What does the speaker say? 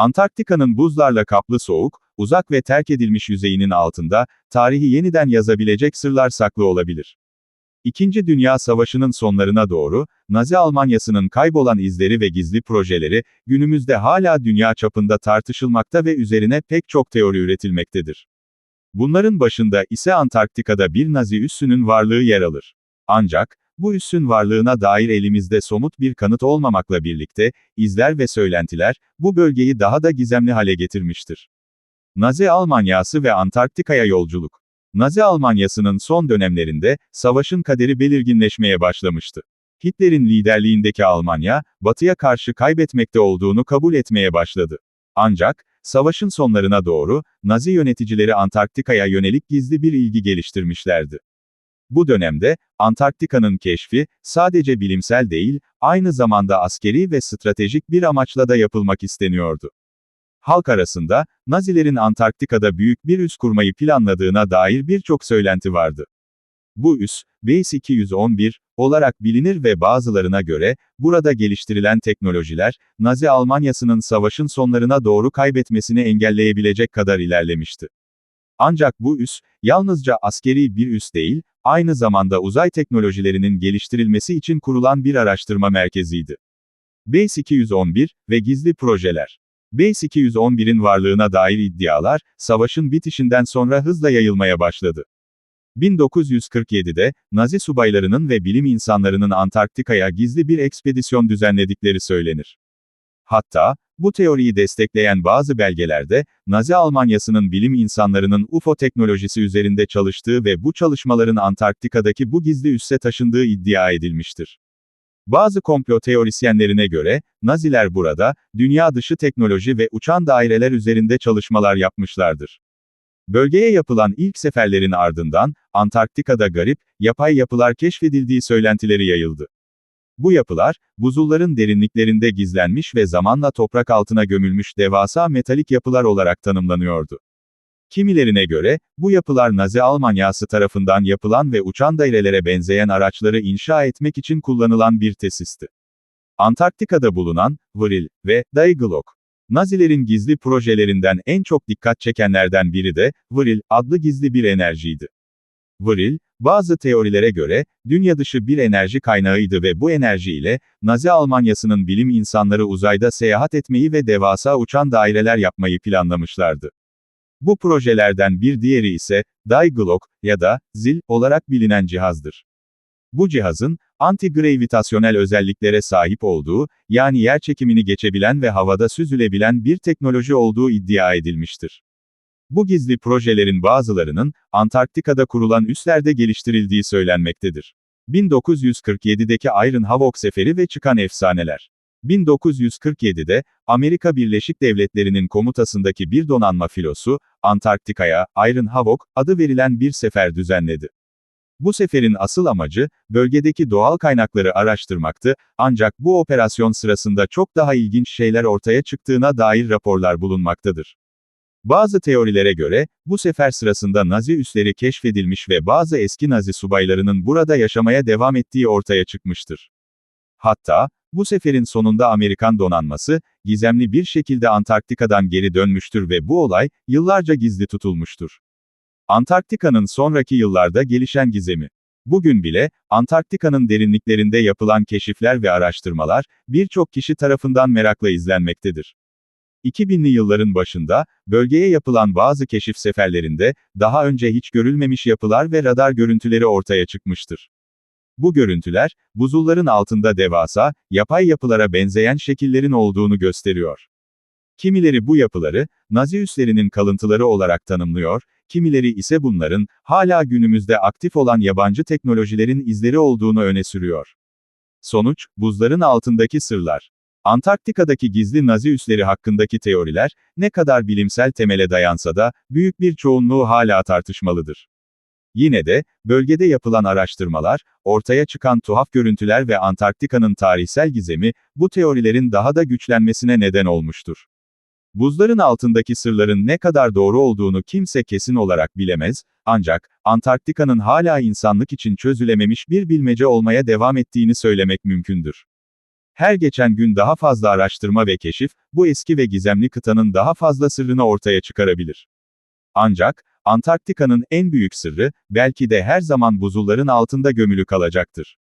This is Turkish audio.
Antarktika'nın buzlarla kaplı soğuk, uzak ve terk edilmiş yüzeyinin altında, tarihi yeniden yazabilecek sırlar saklı olabilir. İkinci Dünya Savaşı'nın sonlarına doğru, Nazi Almanyası'nın kaybolan izleri ve gizli projeleri, günümüzde hala dünya çapında tartışılmakta ve üzerine pek çok teori üretilmektedir. Bunların başında ise Antarktika'da bir Nazi üssünün varlığı yer alır. Ancak, bu üssün varlığına dair elimizde somut bir kanıt olmamakla birlikte, izler ve söylentiler, bu bölgeyi daha da gizemli hale getirmiştir. Nazi Almanyası ve Antarktika'ya yolculuk. Nazi Almanyası'nın son dönemlerinde, savaşın kaderi belirginleşmeye başlamıştı. Hitler'in liderliğindeki Almanya, Batı'ya karşı kaybetmekte olduğunu kabul etmeye başladı. Ancak, savaşın sonlarına doğru, Nazi yöneticileri Antarktika'ya yönelik gizli bir ilgi geliştirmişlerdi. Bu dönemde, Antarktika'nın keşfi, sadece bilimsel değil, aynı zamanda askeri ve stratejik bir amaçla da yapılmak isteniyordu. Halk arasında, Nazilerin Antarktika'da büyük bir üs kurmayı planladığına dair birçok söylenti vardı. Bu üs, Base 211, olarak bilinir ve bazılarına göre, burada geliştirilen teknolojiler, Nazi Almanyası'nın savaşın sonlarına doğru kaybetmesini engelleyebilecek kadar ilerlemişti. Ancak bu üs, yalnızca askeri bir üs değil, aynı zamanda uzay teknolojilerinin geliştirilmesi için kurulan bir araştırma merkeziydi. Base 211 ve gizli projeler. Base 211'in varlığına dair iddialar, savaşın bitişinden sonra hızla yayılmaya başladı. 1947'de, Nazi subaylarının ve bilim insanlarının Antarktika'ya gizli bir ekspedisyon düzenledikleri söylenir. Hatta, bu teoriyi destekleyen bazı belgelerde, Nazi Almanyası'nın bilim insanlarının UFO teknolojisi üzerinde çalıştığı ve bu çalışmaların Antarktika'daki bu gizli üsse taşındığı iddia edilmiştir. Bazı komplo teorisyenlerine göre, Naziler burada, dünya dışı teknoloji ve uçan daireler üzerinde çalışmalar yapmışlardır. Bölgeye yapılan ilk seferlerin ardından, Antarktika'da garip, yapay yapılar keşfedildiği söylentileri yayıldı. Bu yapılar, buzulların derinliklerinde gizlenmiş ve zamanla toprak altına gömülmüş devasa metalik yapılar olarak tanımlanıyordu. Kimilerine göre, bu yapılar Nazi Almanyası tarafından yapılan ve uçan dairelere benzeyen araçları inşa etmek için kullanılan bir tesisti. Antarktika'da bulunan, Vril ve Daiglok. Nazilerin gizli projelerinden en çok dikkat çekenlerden biri de, Vril adlı gizli bir enerjiydi. Vril, bazı teorilere göre, dünya dışı bir enerji kaynağıydı ve bu enerji ile, Nazi Almanyası'nın bilim insanları uzayda seyahat etmeyi ve devasa uçan daireler yapmayı planlamışlardı. Bu projelerden bir diğeri ise, Daiglok ya da ZIL olarak bilinen cihazdır. Bu cihazın, anti-gravitasyonel özelliklere sahip olduğu, yani yer çekimini geçebilen ve havada süzülebilen bir teknoloji olduğu iddia edilmiştir. Bu gizli projelerin bazılarının, Antarktika'da kurulan üslerde geliştirildiği söylenmektedir. 1947'deki Iron Hawk seferi ve çıkan efsaneler. 1947'de, Amerika Birleşik Devletleri'nin komutasındaki bir donanma filosu, Antarktika'ya, Iron Hawk, adı verilen bir sefer düzenledi. Bu seferin asıl amacı, bölgedeki doğal kaynakları araştırmaktı, ancak bu operasyon sırasında çok daha ilginç şeyler ortaya çıktığına dair raporlar bulunmaktadır. Bazı teorilere göre, bu sefer sırasında Nazi üsleri keşfedilmiş ve bazı eski Nazi subaylarının burada yaşamaya devam ettiği ortaya çıkmıştır. Hatta, bu seferin sonunda Amerikan donanması, gizemli bir şekilde Antarktika'dan geri dönmüştür ve bu olay, yıllarca gizli tutulmuştur. Antarktika'nın sonraki yıllarda gelişen gizemi. Bugün bile, Antarktika'nın derinliklerinde yapılan keşifler ve araştırmalar, birçok kişi tarafından merakla izlenmektedir. 2000'li yılların başında, bölgeye yapılan bazı keşif seferlerinde, daha önce hiç görülmemiş yapılar ve radar görüntüleri ortaya çıkmıştır. Bu görüntüler, buzulların altında devasa, yapay yapılara benzeyen şekillerin olduğunu gösteriyor. Kimileri bu yapıları, Nazi üslerinin kalıntıları olarak tanımlıyor, kimileri ise bunların, hala günümüzde aktif olan yabancı teknolojilerin izleri olduğunu öne sürüyor. Sonuç, buzların altındaki sırlar. Antarktika'daki gizli Nazi üsleri hakkındaki teoriler, ne kadar bilimsel temele dayansa da, büyük bir çoğunluğu hala tartışmalıdır. Yine de, bölgede yapılan araştırmalar, ortaya çıkan tuhaf görüntüler ve Antarktika'nın tarihsel gizemi, bu teorilerin daha da güçlenmesine neden olmuştur. Buzların altındaki sırların ne kadar doğru olduğunu kimse kesin olarak bilemez, ancak, Antarktika'nın hala insanlık için çözülememiş bir bilmece olmaya devam ettiğini söylemek mümkündür. Her geçen gün daha fazla araştırma ve keşif, bu eski ve gizemli kıtanın daha fazla sırrını ortaya çıkarabilir. Ancak, Antarktika'nın en büyük sırrı, belki de her zaman buzulların altında gömülü kalacaktır.